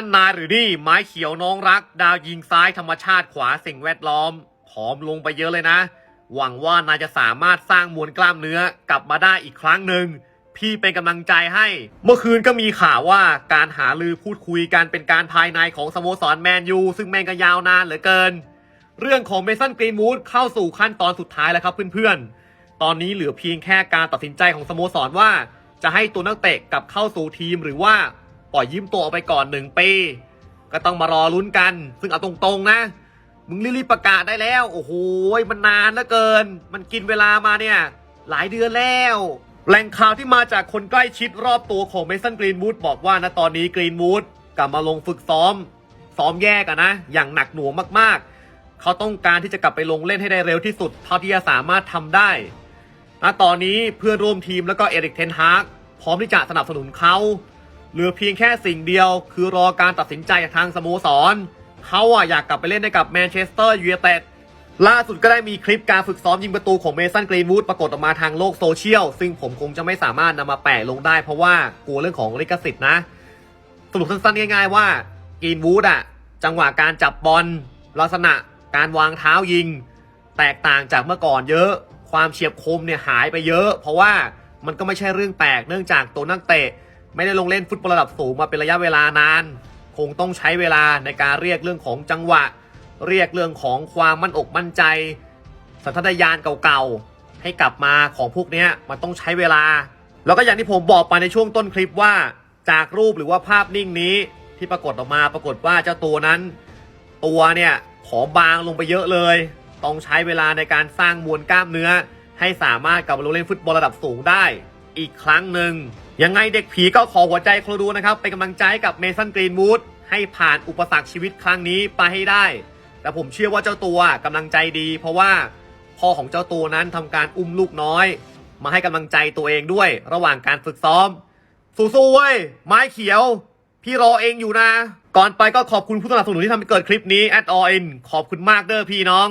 ท่านนายหรือนี่ไม้เขียวน้องรัก ดาวยิงซ้ายธรรมชาติขวาสิ่งแวดล้อม ผอมลงไปเยอะเลยนะ หวังว่านายจะสามารถสร้างมวลกล้ามเนื้อกลับมาได้อีกครั้งหนึ่งพี่เป็นกำลังใจให้ เมื่อคืนก็มีข่าวว่าการหาลือพูดคุยกันเป็นการภายในของสโมสรแมนยูซึ่งแม่งก็ยาวนานเหลือเกิน เรื่องของเมสันกรีนวูดเข้าสู่ขั้นตอนสุดท้ายแล้วครับเพื่อนๆ ตอนนี้เหลือเพียงแค่การตัดสินใจของสโมสรว่า จะให้ตัวนักเตะกลับเข้าสู่ทีมหรือว่า ปล่อยยืมตัวออกไปก่อนหนึ่งปี ก็ต้องมารอลุ้นกัน ซึ่งเอาตรงๆนะ มึงรีบๆประกาศได้แล้ว โอ้โหมันนานเหลือเกิน มันกินเวลามาเนี่ย หลายเดือนแล้วแหล่งข่าวที่มาจากคนใกล้ชิดรอบตัวของเมสันกรีนวูดบอกว่านะตอนนี้กรีนวูดกลับมาลงฝึกซ้อม ซ้อมแยกอะนะ อย่างหนักหน่วงมากๆ เขาต้องการที่จะกลับไปลงเล่นให้ได้เร็วที่สุด เท่าที่จะสามารถทำได้ณตอนนี้เพื่อนร่วมทีมแล้วก็เอริกเทนฮากพร้อมที่จะสนับสนุนเขา เหลือเพียงแค่สิ่งเดียว คือรอการตัดสินใจจากทางสโมสรเขาอะอยากกลับไปเล่นให้กับแมนเชสเตอร์ยูไนเต็ดล่าสุดก็ได้มีคลิปการฝึกซ้อมยิงประตูของเมสันกรีนวูดปรากฏออกมาทางโลกโซเชียล ซึ่งผมคงจะไม่สามารถนำมาแปะลงได้เพราะว่ากลัวเรื่องของลิขสิทธิ์นะ สรุปสั้นๆง่ายๆว่ากรีนวูดอะจังหวะการจับบอลลักษณะการวางเท้ายิง แตกต่างจากเมื่อก่อนเยอะ ความเฉียบคมเนี่ยหายไปเยอะ เพราะว่ามันก็ไม่ใช่เรื่องแปลกเนื่องจากตัวนักเตะ ไม่ได้ลงเล่นฟุตบอลระดับสูงมาเป็นระยะเวลานาน คงต้องใช้เวลาในการเรียกเรื่องของจังหวะ เรียกเรื่องของความมั่นอกมั่นใจ สัญชาตญาณเก่าๆให้กลับมาของพวกนี้มันต้องใช้เวลา แล้วก็อย่างที่ผมบอกไปในช่วงต้นคลิปว่า จากรูปหรือว่าภาพนิ่งนี้ที่ปรากฏออกมาปรากฏว่าเจ้าตัวนั้น ตัวเนี่ยผอมบางลงไปเยอะเลย ต้องใช้เวลาในการสร้างมวลกล้ามเนื้อ ให้สามารถกลับมาลงเล่นฟุตบอลระดับสูงได้ อีกครั้งหนึ่งยังไงเด็กผีก็ขอหัวใจคนดูนะครับเป็นกำลังใจกับเมสันกรีนวูดให้ผ่านอุปสรรคชีวิตครั้งนี้ไปให้ได้ แต่ผมเชื่อว่าเจ้าตัวกำลังใจดี เพราะว่าพ่อของเจ้าตัวนั้นทำการอุ้มลูกน้อย มาให้กำลังใจตัวเองด้วย ระหว่างการฝึกซ้อม สู้ๆเว้ยไม้เขียว พี่รอเองอยู่นะ ก่อนไปก็ขอบคุณผู้สนับสนุนที่ทำให้เกิดคลิปนี้ at all in ขอบคุณมากเด้อพี่น้อง